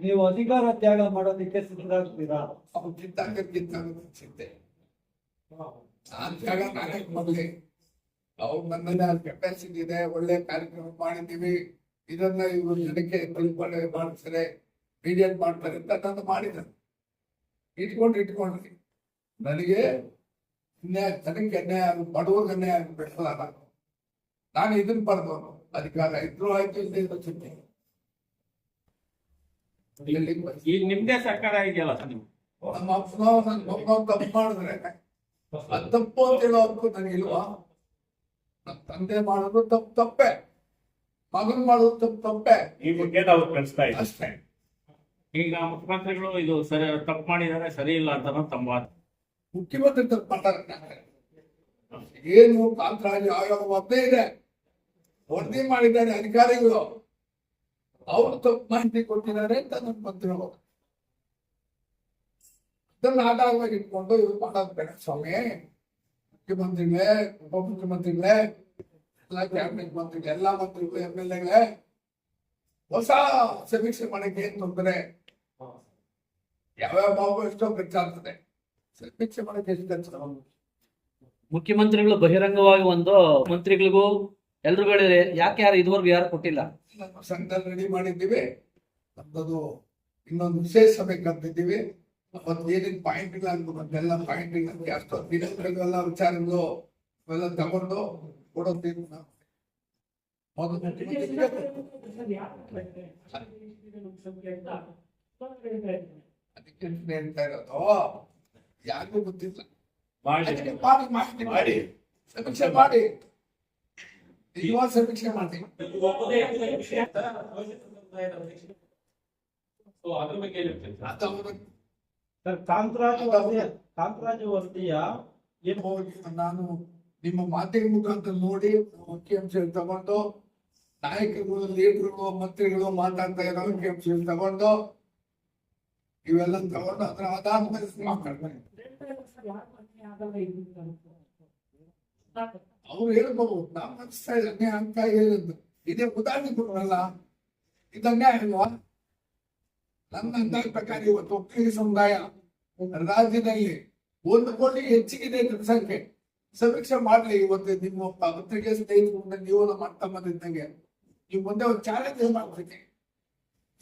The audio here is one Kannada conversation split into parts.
ನೀವು ಅಧಿಕಾರ ತ್ಯಾಗ ಮಾಡೋದಕ್ಕೆ ಸಿದ್ಧರಾಗ್ತೀರಾ? ಅವ್ನು ಕಿತ್ತಾಕ ಸಿದ್ದೆ ನಾನ್ ಜಾಗ ನಾನೇ ಮಾಡ್ಲಿ ಅವ್ರು ನನ್ನಲ್ಲಿ ಆ ಕೆಪಾಸಿಟಿ ಇದೆ, ಒಳ್ಳೆ ಕಾರ್ಯಕ್ರಮ ಮಾಡಿದ್ದೀವಿ. ಇದನ್ನ ಇವರು ಜನಕ್ಕೆ ತಿಳ್ಕೊಂಡೆ ಮಾಡ್ತಾರೆ ಮೀಡಿಯೇಟ್ ಮಾಡ್ತಾರೆ ಅಂತ ನಾನು ಮಾಡಿದ್ದಾರೆ ಇಟ್ಕೊಂಡು ಇಟ್ಕೊಂಡ್ರಿ. ನನಗೆ ಅನ್ಯಾಯ, ಜನಕ್ಕೆ ಅನ್ಯಾಯ ಆಗ- ಬಡವ್ರಿಗೆ ಅನ್ಯಾಯ ಆಗಬೇಕಲ್ಲ ನಾನು ನಾನು ಇದನ್ನ ಪಡೆದವನು. ಅಧಿಕಾರ ಇದ್ರು ಆಯ್ತು ಇಲ್ಲದೆ ಇದ್ರು ಚಿಂತೆ? ಈಗ ನಿಮ್ದೇ ಸರ್ಕಾರ ಇದೆಯಲ್ಲ ನೀವು ನಮ್ಮ ತಪ್ಪು ಮಾಡಿದ್ರೆ ಅದು ತಪ್ಪು ಅಂತ ಹೇಳೋ ನನಗೆ ನನಗಿಲ್ವಾ ನಮ್ಮ ತಂದೆ ಮಾಡೋದು ತಪ್ಪು ತಪ್ಪೆ. ಮಗನ್ ಮಾಡೋದು ತಪ್ಪು ತಪ್ಪೆ. ಈ ಬಗ್ಗೆ ನಾವು ಕಳಿಸ್ತಾ ಇದ್ದೀವಿ. ಅಷ್ಟೇ. ಈಗ ಮುಖ್ಯಮಂತ್ರಿಗಳು ಇದು ಸರಿ ತಪ್ಪು ಮಾಡಿದ್ದಾರೆ ಸರಿ ಇಲ್ಲ ಅಂತ ತಮ್ಮ. ಮುಖ್ಯಮಂತ್ರಿ ತಪ್ಪು ಮಾಡ್ತಾರೆ. ಏನು ಕಾಂತರಾಜ ಆಯೋಗ ಒದ್ದೇ ಇದೆ. ವರದಿ ಮಾಡಿದ್ದಾರೆ ಅಧಿಕಾರಿಗಳು. ಅವರು ತಪ್ಪು ಮಾಹಿತಿ ಕೊಟ್ಟಿದ್ದಾರೆ ಅಂತ ನನ್ನ ಮಂತ್ರಿಗಳು ಅದನ್ನ ಆಧಾರವಾಗಿ ಇಟ್ಕೊಂಡು ಇವ್ರು ಮಾಡೋದು ಬೇಡ ಸ್ವಾಮಿ. ಮುಖ್ಯಮಂತ್ರಿಗಳೇ, ಉಪಮುಖ್ಯಮಂತ್ರಿಗಳೇ, ಎಲ್ಲ ಕ್ಯಾಬಿನೆಟ್ ಮಂತ್ರಿಗಳು, ಎಲ್ಲಾ ಮಂತ್ರಿಗಳು, ಎಂ ಎಲ್ ಎಗಳೇ, ಹೊಸ ಸಮೀಕ್ಷೆ ಮಾಡಕ್ಕೆ ಏನ್ ತೊಂದರೆ? ಯಾವ್ಯಾವ ಭಾವ ಎಷ್ಟೋ ಖರ್ಚಾಗ್ತದೆ ಸಮೀಕ್ಷೆ ಮಾಡಕ್ಕೆ ಎಷ್ಟು ಮುಖ್ಯಮಂತ್ರಿಗಳು ಬಹಿರಂಗವಾಗಿ ಒಂದು ಮಂತ್ರಿಗಳಿಗೂ ಎಲ್ರಿಗೂ ಹೇಳಿದ್ರೆ ಯಾಕೆ ಯಾರು ಇದುವರೆಗೂ ಯಾರು ಕೊಟ್ಟಿಲ್ಲ? ನಮ್ಮ ಸಂಘದಲ್ಲಿ ರೆಡಿ ಮಾಡಿದ್ದೀವಿ. ನಮ್ಮದು ಇನ್ನೊಂದು ವಿಶೇಷ ಸಭೆ ಕರೆದಿದ್ದೀವಿ ಅವತ್ತು ಏನೇನು ಪಾಯಿಂಟ್ಗಳು ಅನ್ಬೇಕು ಅದೆಲ್ಲ ಪಾಯಿಂಟ್ಗಳು ಅಷ್ಟು ದಿನಗಳೆಲ್ಲ ವಿಚಾರಗಳು ಅವೆಲ್ಲ ತಗೊಂಡು ಕೊಡೋದು ನಾವು. ಅದಕ್ಕೆ ಹೇಳ್ತಾ ಇರೋದು. ಯಾರಿಗೂ ಗೊತ್ತಿಲ್ಲ. ಮಾಡಿ. ಸಮೀಕ್ಷೆ ಮಾಡಿ. ನಿಜವಾದ ಸಮೀಕ್ಷೆ ಮಾಡ್ತೀನಿ. ಸರ್ ಕಾಂತರಾಜು ವರದಿ ಕಾಂತರಾಜು ವರದಿಯ ಏನು ಹೋಗಿ ನಾನು ನಿಮ್ಮ ಮಾತಿನ ಮುಖಾಂತರ ನೋಡಿ ಅಂಕಿಅಂಶ ತಗೊಂಡು ನಾಯಕರುಗಳು ಲೀಡರ್ಗಳು ಮಂತ್ರಿಗಳು ಮಾತಾಡ್ತಾ ಇರೋ ಅಂಕಿಅಂಶ ತಗೊಂಡು ಇವೆಲ್ಲ ತಗೊಂಡು ಅದ್ರ ಆಧಾರದ ಮೇಲೆ ಮಾತಾಡ್ತಾರೆ ಅವ್ರು ಹೇಳ್ಬೋದು ನಾವು ಅನ್ಯಾಯ ಅಂತ ಹೇಳಿದ್ದು. ಇದೇ ಉದಾಹರಣೆ ಕೊಡೋಲ್ಲ ಇದು ಅನ್ಯಾಯ ಅಲ್ವಾ ನನ್ನ ಅಂದಾಜ್ ಪ್ರಕಾರ ಇವತ್ತು ಒಕ್ಕಲಿಗ ಸಮುದಾಯ ರಾಜ್ಯದಲ್ಲಿ ಒಂದು ಕೋಟಿ ಹೆಚ್ಚಿಗಿದೆ ಜನಸಂಖ್ಯೆ ಸಮೀಕ್ಷೆ ಮಾಡ್ಲಿ ಇವತ್ತು ನಿಮ್ಮ ಪತ್ರಿಕೆ ಸ್ನೇಹಿತರು ನೀವು ಅಣ್ಣ ತಮ್ಮದಿದ್ದಂಗೆ. ನೀವು ಮುಂದೆ ಒಂದು ಚಾಲೆಂಜ್ ಮಾಡ್ತೀನಿ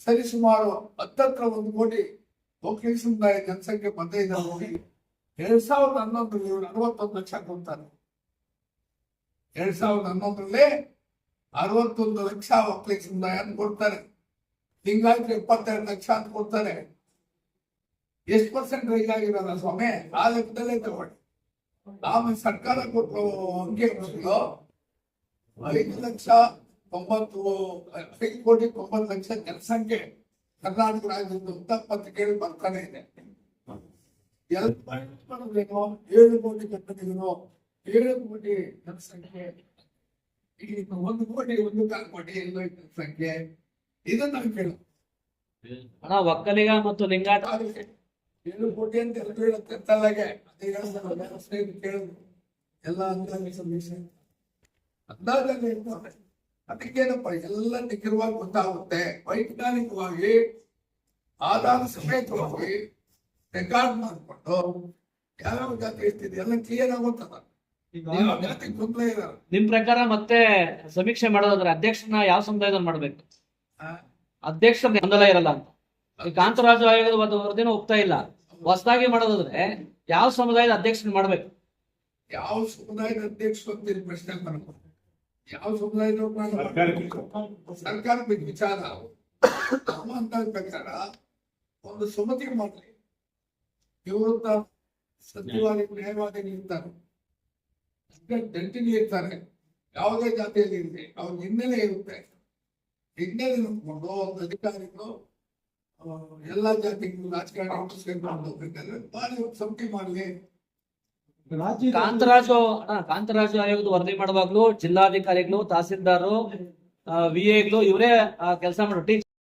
ಸರಿ ಸುಮಾರು ಹತ್ತತ್ರ ಒಂದು ಕೋಟಿ ಒಕ್ಕಲಿಗ ಸಮುದಾಯ ಜನಸಂಖ್ಯೆ ಬಂದಿದೆ ನೋಡಿ. ಎರಡ್ ಸಾವಿರದ ಹನ್ನೊಂದು ಇವರು ಅರವತ್ತೊಂದು ಲಕ್ಷ ಕೊಡ್ತಾರೆ. ಎರಡ್ ಸಾವಿರದ ಹನ್ನೊಂದರಲ್ಲಿ ಅರವತ್ತೊಂದು ಲಕ್ಷ ಒಕ್ಕಲಿಗ ಸಮುದಾಯ ಅಂತ ಕೊಡ್ತಾರೆ. ಲಿಂಗಾಯತರು ಇಪ್ಪತ್ತೆರಡು ಲಕ್ಷ ಅಂತ ಕೊಡ್ತಾರೆ. ಎಷ್ಟು ಪರ್ಸೆಂಟ್ ರೈಸ್ ಆಗಿರೋದ ಸ್ವಾಮಿ? ಆ ಲೆಕ್ಕದಲ್ಲೇ ತಗೊಳ್ಳಿ. ಆಮೇಲೆ ಸರ್ಕಾರ ಕೊಟ್ಟು ಅಂಕಿಅಂಶಗಳು ಐದು ಲಕ್ಷ ತೊಂಬತ್ತು ಐದು ಕೋಟಿ ತೊಂಬತ್ತು ಲಕ್ಷ ಜನಸಂಖ್ಯೆ ಕರ್ನಾಟಕ ರಾಜ್ಯದ ಕೇಳಿ ಬರ್ತಾನೆ ಇದೆ. ಎಲ್ಲ ಏಳು ಕೋಟಿ ಕಟ್ಟದಿರೋ ಏಳು ಕೋಟಿ ಜನಸಂಖ್ಯೆ ಈಗ ಒಂದು ಕೋಟಿ ಒಂದು ಕಾಲು ಕೋಟಿ ಎಲ್ಲ ಜನಸಂಖ್ಯೆ ಇದನ್ನ ನಾವು ಕೇಳು ಹಣ ಒಕ್ಕಲಿಗ ಮತ್ತು ಅದಕ್ಕೆ ಏಳು ಕೋಟಿ ಅಂತ ಎಲ್ಲ ಹೇಳುತ್ತೆ ತಲೆಗೆ ಅದೇ ಸ್ನೇಹಿತರು ಕೇಳಿದ್ರು ಎಲ್ಲ ಅಂದಾಜು ಸಮೀಕ್ಷೆ ಅಂದಾಜಲ್ಲಿ ಅದಕ್ಕೇನಪ್ಪ ಎಲ್ಲ ನಿಖರವಾಗಿ ಗೊತ್ತಾಗುತ್ತೆ. ವೈಜ್ಞಾನಿಕವಾಗಿ ಆಧಾರ ಸಮೇತವಾಗಿ ರೆಕಾರ್ಡ್ ಮಾಡಿಕೊಂಡು ಯಾವ್ಯಾವ ಜಾತಿ ಇರ್ತಿದೆ ಎಲ್ಲ ಕ್ಲಿಯರ್ ಆಗುತ್ತದ ನಿಮ್ ಪ್ರಕಾರ ಮತ್ತೆ ಸಮೀಕ್ಷೆ ಮಾಡೋದಾದ್ರೆ ಅಧ್ಯಕ್ಷನ ಯಾವ ಸಮುದಾಯದಲ್ಲಿ ಮಾಡ್ಬೇಕು? ಅಧ್ಯಕ್ಷ ಅಧ್ಯಕ್ಷರ ಗೊಂದಲ ಇರಲ್ಲ ಅಂತ. ಈ ಕಾಂತರಾಜು ಆಯೋಗದ ವರದಿನ ಹೋಗ್ತಾ ಇಲ್ಲ. ಹೊಸದಾಗಿ ಮಾಡೋದಾದ್ರೆ ಯಾವ ಸಮುದಾಯದ ಅಧ್ಯಕ್ಷನ ಮಾಡ್ಬೇಕು? ಯಾವ ಸಮುದಾಯದ ಅಧ್ಯಕ್ಷ ಪ್ರಶ್ನೆ ಯಾವ ಸಮುದಾಯದ ಸರ್ಕಾರ ವಿಚಾರ. ಪ್ರಕಾರ ಒಂದು ಸಮಿತಿ ಮಾಡ್ರಿ ನಿವೃತ್ತ ಸತ್ಯವಾದಿ ನ್ಯಾಯವಾದಿ ಇರ್ತಾರೆ. ದಂಟಿನಿ ಇರ್ತಾರೆ ಯಾವುದೇ ಜಾತಿಯಲ್ಲಿ ಇರಲಿ. ಅವ್ರ ಹಿನ್ನೆಲೆ ಇರುತ್ತೆ. ಹಿನ್ನೆಲೆ ನೋಡ್ಕೊಂಡು ಒಂದು ಅಧಿಕಾರಿಗಳು ಎಲ್ಲಾ ಜಾತಿಗಳು ರಾಜಕಾರಣ ಬಾರಿ ಒಂದು ಸಮಿತಿ ಮಾಡಲಿ. ಕಾಂತರಾಜು ಕಾಂತರಾಜು ಆಯೋಗದ ವರದಿ ಮಾಡುವಾಗ್ಲೂ ಜಿಲ್ಲಾಧಿಕಾರಿಗಳು ತಹಸೀಲ್ದಾರು ವಿಎಗಳು ಇವರೇ ಕೆಲಸ ಮಾಡೋ